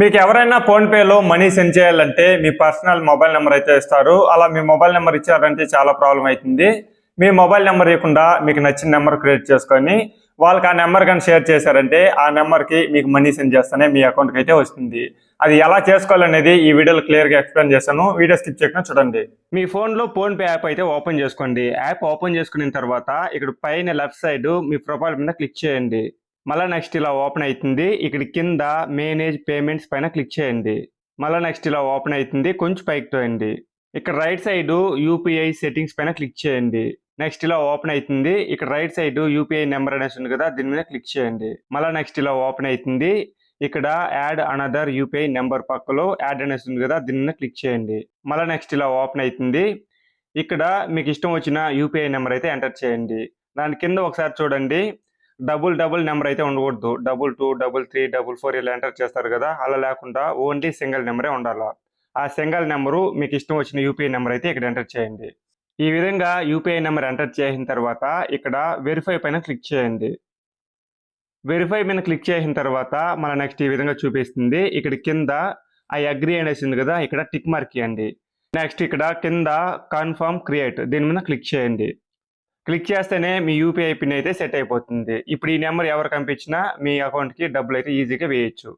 మీకు ఎవరైనా ఫోన్పేలో మనీ సెండ్ చేయాలంటే మీ పర్సనల్ మొబైల్ నెంబర్ అయితే ఇస్తారు. అలా మీ మొబైల్ నెంబర్ ఇచ్చారంటే చాలా ప్రాబ్లం అవుతుంది. మీ మొబైల్ నెంబర్ ఇవ్వకుండా మీకు నచ్చిన నెంబర్ క్రియేట్ చేసుకొని వాళ్ళకి ఆ నెంబర్ కానీ షేర్ చేశారంటే ఆ నెంబర్కి మీకు మనీ సెండ్ చేస్తేనే మీ అకౌంట్కి అయితే వస్తుంది. అది ఎలా చేసుకోవాలనేది ఈ వీడియోలో క్లియర్గా ఎక్స్ప్లెయిన్ చేశాను. వీడియో స్కిప్ చేయకుండా చూడండి. మీ ఫోన్లో ఫోన్పే యాప్ అయితే ఓపెన్ చేసుకోండి. యాప్ ఓపెన్ చేసుకున్న తర్వాత ఇక్కడ పైన లెఫ్ట్ సైడ్ మీ ప్రొఫైల్ మీద క్లిక్ చేయండి. మళ్ళీ నెక్స్ట్ ఇలా ఓపెన్ అవుతుంది ఇక్కడ కింద మేనేజ్ పేమెంట్స్ పైన క్లిక్ చేయండి. మళ్ళీ నెక్స్ట్ ఇలా ఓపెన్ అవుతుంది కొంచెం పైకి తోయండి. ఇక్కడ రైట్ సైడ్ యూపీఐ సెట్టింగ్స్ పైన క్లిక్ చేయండి. నెక్స్ట్ ఇలా ఓపెన్ అవుతుంది ఇక్కడ రైట్ సైడ్ యూపీఐ నెంబర్ అనేసి ఉంది కదా దీని మీద క్లిక్ చేయండి. మళ్ళీ నెక్స్ట్ ఇలా ఓపెన్ అవుతుంది ఇక్కడ యాడ్ అనదర్ యూపీఐ నెంబర్ పక్కలో యాడ్ అనేసి ఉంది కదా దీని మీద క్లిక్ చేయండి. మళ్ళీ నెక్స్ట్ ఇలా ఓపెన్ అవుతుంది ఇక్కడ మీకు ఇష్టం వచ్చిన యూపీఐ నెంబర్ అయితే ఎంటర్ చేయండి. దాని కింద ఒకసారి చూడండి. డబుల్ డబుల్ నెంబర్ అయితే ఉండకూడదు. Double two double three double four ఇలా ఎంటర్ చేస్తారు కదా అలా లేకుండా ఓన్లీ సింగిల్ నెంబరే ఉండాలి? ఆ సింగిల్ నెంబరు మీకు ఇష్టం వచ్చిన యూపీఐ నెంబర్ అయితే ఇక్కడ ఎంటర్ చేయండి. ఈ విధంగా యూపీఐ నెంబర్ ఎంటర్ చేసిన తర్వాత ఇక్కడ వెరిఫై పైన క్లిక్ చేయండి. వెరిఫై మీద క్లిక్ చేసిన తర్వాత మన నెక్స్ట్ ఈ విధంగా చూపిస్తుంది. ఇక్కడ కింద ఐ అగ్రి అనేసింది కదా ఇక్కడ టిక్ మార్క్ ఇవ్వండి. నెక్స్ట్ ఇక్కడ కింద కన్ఫర్మ్ క్రియేట్ దీని మీద క్లిక్ చేయండి. క్లిక్ చేస్తేనే మీ యూపీఐ పిన్ అయితే సెట్ అయిపోతుంది. ఇప్పుడు ఈ నెంబర్ ఎవరు పంపించినా మీ అకౌంట్కి డబ్బులు అయితే ఈజీగా వేయచ్చు.